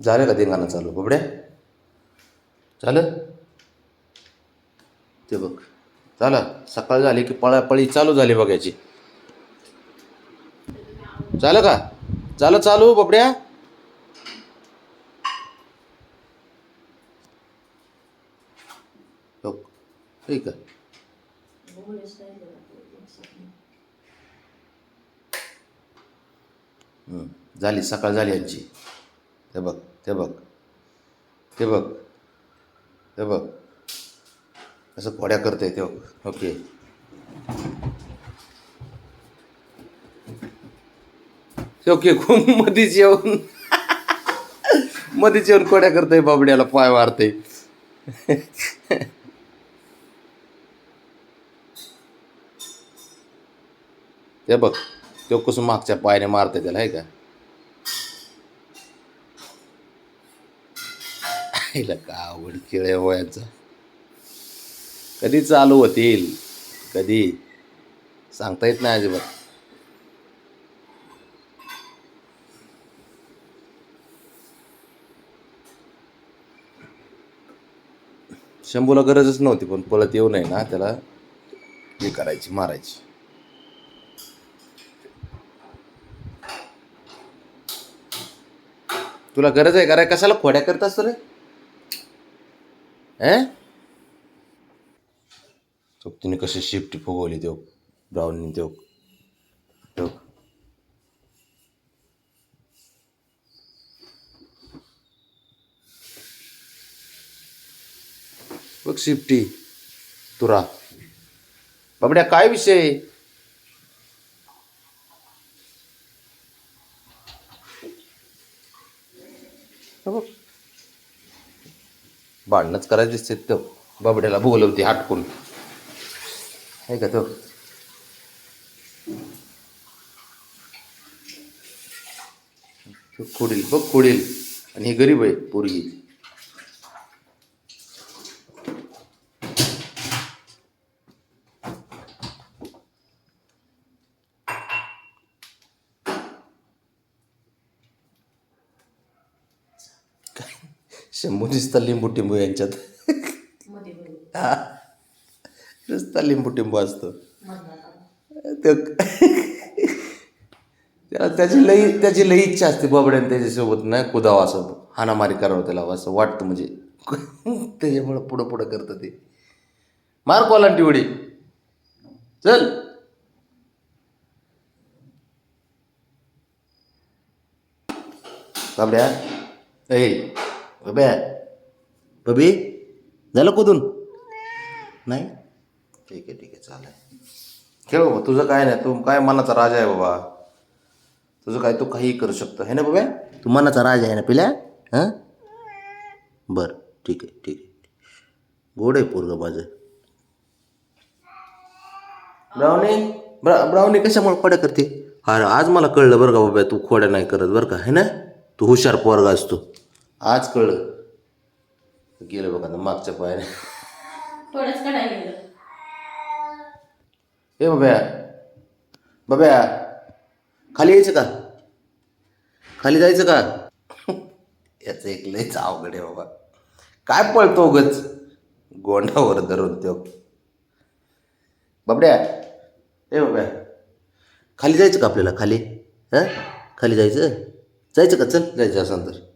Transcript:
झालं का धिंगाणं चालू? बबड्या? झालं? ते बघ. झालं. सकाळ झाली की पळापळी चालू झाली बघायची. झालं का? झालं चालू बबड्या? हो ठीक आहे झाली. सकाळ झाली यांची. ते बघ. ते बघ. ते बघ. ते बघ. असं घोड्या करते ते. बघ ओके. ओके खूप मधीच येऊन. मधीच येऊन कोड्या करते बाबड्याला पाय मारते ते बघ. तो कसं मागच्या पायाने मारते त्याला आहे का? खायला का आवड खेळ आहे वयाचा कधी चालू होतील? कधी? सांगता येत नाही अजिबात. शंभूला गरजच नव्हती पण पळत येऊ नये ना त्याला हे करायची मारायची. तुला गरज आहे का रे? कशाला खोड्या करतास रे? तिने कशी शिफ्टी फुगवली तो ब्राऊननी तो तो बघ शिफ्टी तुरा. बाबड्या काय विषय बघ. भांडणंच करायचं दिसते तो बाबड्याला बोलवते हाटकून. आहे का तो? तो खोडील बघ खोडील. आणि हे गरीब आहे पोरगी. शंभू नुसता लिंबू टिंबू यांच्यात हा. नुसता लिंबू टिंबू असतो. ते त्याला त्याची लई त्याची लई इच्छा असते बाबड्याने त्याच्यासोबत नाही कुदावं असं. हाणामारी करावं त्याला असं वाटतं म्हणजे. त्याच्यामुळं पुढं पुढं करतं ते. मार कोलांटी उडी. चल. बाबड्या. ए. बब्या बबी झालं कुदून? नाही? ठीक आहे ठीक आहे चालेल. खेळ बाबा तुझं काय नाही तू काय मनाचा राजा आहे बाबा? तुझं काय तू काही करू शकतो है ना बाबा? तू मनाचा राजा आहे ना पिल्या? हां? बरं ठीक आहे ठीक आहे. गोड आहे पोरगं माझं. ब्रावणी ब्रा ब्रावणी कशामुळे खोड्या करते? अरे आज मला कळलं बरं का बाबा तू खोड्या नाही करत बरं का है ना? तू हुशार पोरगा असतो आज कळलं. गेलं बघा आता मागच्या पायाने. थोडंच कडायला गेलं. ए बाब्या. बाब्या. खाली यायचं का? खाली जायचं का? याचं एक लयच अवघड आहे बाबा. काय पळतो उगच? गोंडावर धरून तो. बाबड्या. ए बाब्या. खाली जायचं का आपल्याला? खाली? हां? खाली जायचं? जायचं का? चल जायचं असं तर